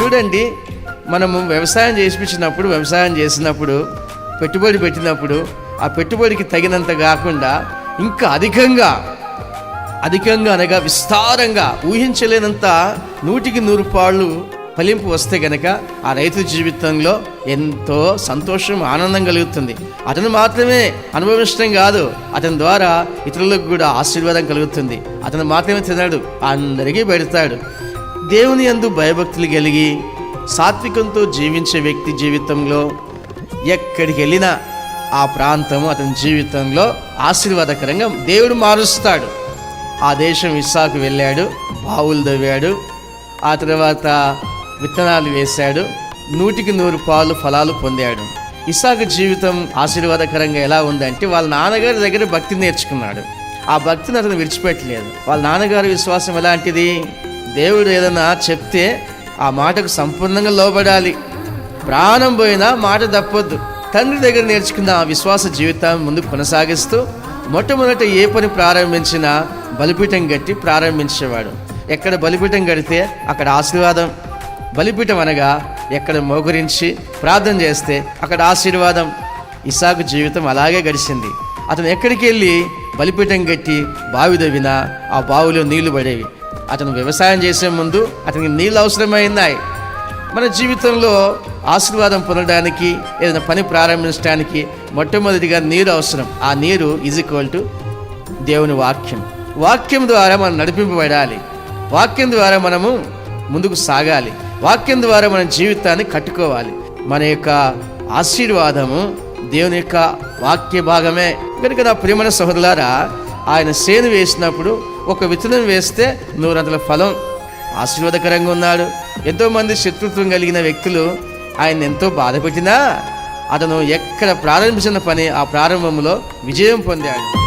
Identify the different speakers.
Speaker 1: చూడండి మనము వ్యవసాయం చేసిపించినప్పుడు వ్యవసాయం చేసినప్పుడు పెట్టుబడి పెట్టినప్పుడు ఆ పెట్టుబడికి తగినంత కాకుండా ఇంకా అధికంగా అధికంగా అనగా విస్తారంగా ఊహించలేనంత నూటికి నూరు పాళ్ళు ఫలింపు వస్తే గనక ఆ రైతు జీవితంలో ఎంతో సంతోషం ఆనందం కలుగుతుంది. అతను మాత్రమే అనుభవించడం కాదు అతని ద్వారా ఇతరులకు కూడా ఆశీర్వాదం కలుగుతుంది. అతను మాత్రమే తినడు అందరికీ పెడతాడు. దేవుని యందు భయభక్తులు కలిగి సాత్వికంతో జీవించే వ్యక్తి జీవితంలో ఎక్కడికి వెళ్ళినా ఆ ప్రాంతం అతని జీవితంలో ఆశీర్వాదకరంగా దేవుడు మారుస్తాడు. ఆ దేశం ఇస్సాకు వెళ్ళాడు బావులు దవ్వాడు ఆ తర్వాత విత్తనాలు వేశాడు నూటికి నూరు పాలు ఫలాలు పొందాడు. ఇస్సాకు జీవితం ఆశీర్వాదకరంగా ఎలా ఉందంటే వాళ్ళ నాన్నగారి దగ్గర భక్తి నేర్చుకున్నాడు. ఆ భక్తిని అతను విడిచిపెట్టలేదు. వాళ్ళ నాన్నగారి విశ్వాసం ఎలాంటిది? దేవుడు ఏదైనా చెప్తే ఆ మాటకు సంపూర్ణంగా లోబడాలి. ప్రాణం పోయినా మాట తప్పొద్దు. తండ్రి దగ్గర నేర్చుకున్న ఆ విశ్వాస జీవితాన్ని ముందు కొనసాగిస్తూ మొట్టమొదట ఏ పని ప్రారంభించినా బలిపీఠం కట్టి ప్రారంభించేవాడు. ఎక్కడ బలిపీఠం గడితే అక్కడ ఆశీర్వాదం. బలిపీఠం అనగా ఎక్కడ మోకరించి ప్రార్థన చేస్తే అక్కడ ఆశీర్వాదం. ఇసాకు జీవితం అలాగే గడిచింది. అతను ఎక్కడికి వెళ్ళి బలిపీఠం కట్టి బావి దవ్వినా ఆ బావిలో నీళ్ళు పడేవి. అతను వ్యవసాయం చేసే ముందు అతనికి నీళ్ళు అవసరమైనాయి. మన జీవితంలో ఆశీర్వాదం పొందడానికి ఏదైనా పని ప్రారంభించడానికి మొట్టమొదటిగా నీరు అవసరం. ఆ నీరు ఈజ్ ఈక్వల్ టు దేవుని వాక్యం. వాక్యం ద్వారా మనం నడిపింపబడాలి. వాక్యం ద్వారా మనము ముందుకు సాగాలి. వాక్యం ద్వారా మన జీవితాన్ని కట్టుకోవాలి. మన యొక్క ఆశీర్వాదము దేవుని యొక్క వాక్య భాగమే. కనుక నా ప్రియమైన సహోదరులారా ఆయన సేను వేసినప్పుడు ఒక విత్తనం వేస్తే నూరంతల ఫలం. ఆశీర్వాదకరంగా ఉన్నాడు. ఎంతోమంది శత్రుత్వం కలిగిన వ్యక్తులు ఆయన ఎంతో బాధపెట్టినా అతను ఎక్కడ ప్రారంభించిన పని ఆ ప్రారంభంలో విజయం పొందాడు.